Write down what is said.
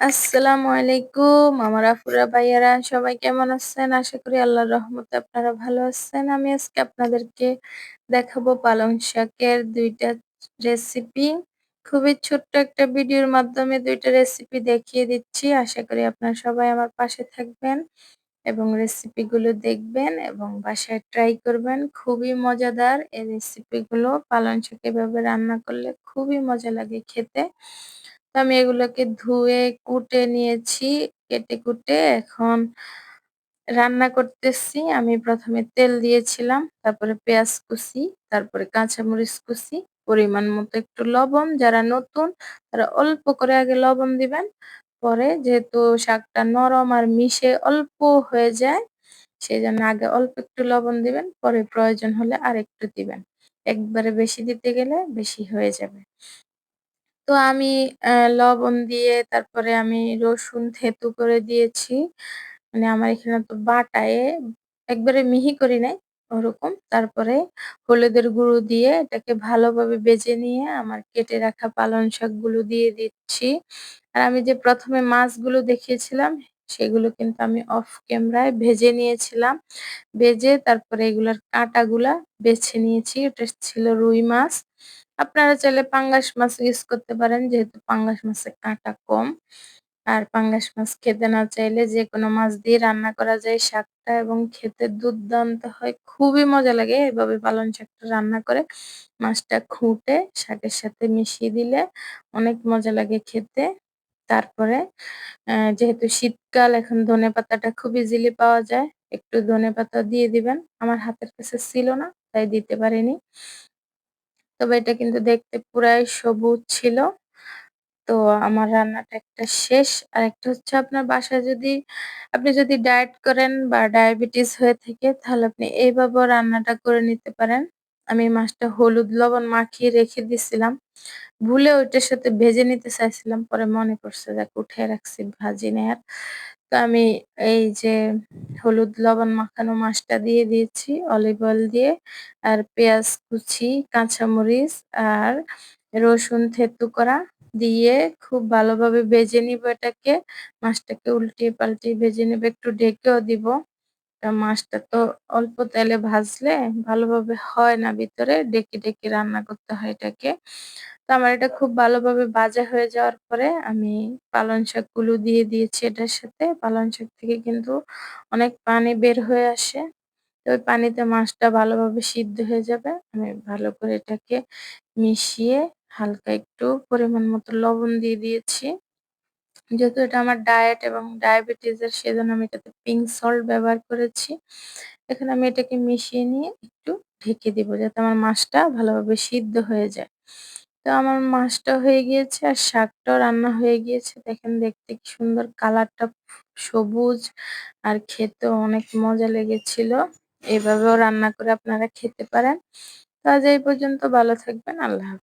আসসালামু আলাইকুম আমার আফুরা ভাইয়ারা, সবাই কেমন আছেন? আশা করি আল্লাহর রহমতে আপনারা ভালো আছেন। আমি আজকে আপনাদেরকে দেখাবো পালং শাকের দুইটা রেসিপি। খুবই ছোট্ট একটা ভিডিওর মাধ্যমে দুইটা রেসিপি দেখিয়ে দিচ্ছি। আশা করি আপনারা সবাই আমার পাশে থাকবেন এবং রেসিপিগুলো দেখবেন এবং বাসায় ট্রাই করবেন। খুবই মজাদার এই রেসিপিগুলো। পালং শাক এভাবে রান্না করলে খুবই মজা লাগে খেতে। আমি এগুলোকে ধুয়ে, কুটে নিয়েছি, কেটে কুটে এখন রান্না করতেছি। আমি প্রথমে তেল দিয়েছিলাম, তারপরে পেঁয়াজ কুচি, তারপরে কাঁচামরিচ কুচি, পরিমাণ মতো একটু লবণ। যারা নতুন, তারা অল্প করে আগে লবণ দিবেন। পরে যেহেতু শাকটা নরম আর মিশে অল্প হয়ে যায় সেই জন্য আগে অল্প একটু লবণ দিবেন। পরে প্রয়োজন হলে আর একটু দিবেন। একবারে বেশি দিতে গেলে বেশি হয়ে যাবে। তো আমি লবণ দিয়ে তারপরে আমি রসুন থেতু করে দিয়েছি। মানে আমার এখানে তো বাটায়, একবারে মিহি করি নাই ওরকম। তারপরে হলুদের গুঁড়ো দিয়ে এটাকে ভালোভাবে বেজে নিয়ে আমার কেটে রাখা পালং শাকগুলো দিয়ে দিচ্ছি। আর আমি যে ১ম এ মাছগুলো দেখিয়েছিলাম, সেগুলো কিন্তু আমি অফ ক্যামেরায় ভেজে নিয়েছিলাম। ভেজে তারপরে এগুলার কাঁটাগুলা বেছে নিয়েছি। এটা ছিল রুই মাছ। আপনারা চাইলে পাঙ্গাস মাছ ইউজ করতে পারেন, যেহেতু পাঙ্গাস মাছের কাঁটা কম। আর পাঙ্গাস মাছ খেতে না চাইলে যেকোনো মাছ দিয়ে রান্না করা যায় শাকটা এবং খেতে দুর্দান্ত হয়। খুবই মজা লাগে এভাবে পালং শাকটা রান্না করে মাছটা খুঁটে শাকের সাথে মিশিয়ে দিলে অনেক মজা লাগে খেতে। তারপরে যেহেতু শীতকাল, এখন ধনেপাতাটা খুব ইজিলি পাওয়া যায়। একটু ধনেপাতা দিয়ে দিবেন। আমার হাতের কাছে ছিল না, তাই দিতে পারিনি। তবে এটা কিন্তু দেখতে পুরাই সবুজ ছিল। তো আমার রান্নাটা একটা শেষ। আরেকটা হচ্ছে আপনার বাসায় যদি, আপনি যদি ডায়েট করেন বা ডায়াবেটিস হয়ে থাকে, তাহলে আপনি এইভাবেও রান্নাটা করে নিতে পারেন। আমি মাছটা হলুদ লবণ মাখিয়ে রেখে দিছিলাম। ভুলে ওইটার সাথে ভেজে নিতে চাইছিলাম। পরে মনে পড়ছে, যাক উঠায় রাখছি, ভাজি নাই আর। তো আমি এই যে হলুদ লবণ মাখানো মাছটা দিয়ে দিয়েছি অলিভ অয়েল দিয়ে। আর পেঁয়াজ কুচি, কাঁচামরিচ আর রসুন থেতু করা দিয়ে খুব ভালোভাবে ভেজে নিব এটাকে। মাছটাকে উল্টিয়ে পাল্টিয়ে ভেজে নেব একটু ঢেকেও দিব। তা মাছটা তো অল্প তেলে ভাজলে ভালোভাবে হয় না ভিতরে ডেকে, ডেকে রান্না করতে হয় এটাকে। তো আমার এটা খুব ভালোভাবে ভাজা হয়ে যাওয়ার পরে আমি পালং শাকগুলো দিয়ে দিয়েছি এটার সাথে। পালং শাক থেকে কিন্তু অনেক পানি বের হয়ে আসে। তো ওই পানিতে মাছটা ভালোভাবে সিদ্ধ হয়ে যাবে। আমি ভালো করে এটাকে মিশিয়ে হালকা একটু পরিমাণ মতো লবণ দিয়ে দিয়েছি। যেহেতু এটা আমার ডায়েট এবং ডায়াবেটিস এর সেজন্য আমি এটাতে পিঙ্ক সল্ট ব্যবহার করেছি। এখন আমি এটাকে মিশিয়ে নিয়ে একটু ঢেকে দিব যাতে আমার মাছটা ভালোভাবে সিদ্ধ হয়ে যায়। তো আমার মাছটা হয়ে গিয়েছে আর শাকটাও রান্না হয়ে গিয়েছে। দেখেন, দেখতে কি সুন্দর কালারটা সবুজ আর খেতেও অনেক মজা লেগেছিল। এভাবেও রান্না করে আপনারা খেতে পারেন। তো আজ এই পর্যন্ত ভালো থাকবেন। আল্লাহ হাফেজ।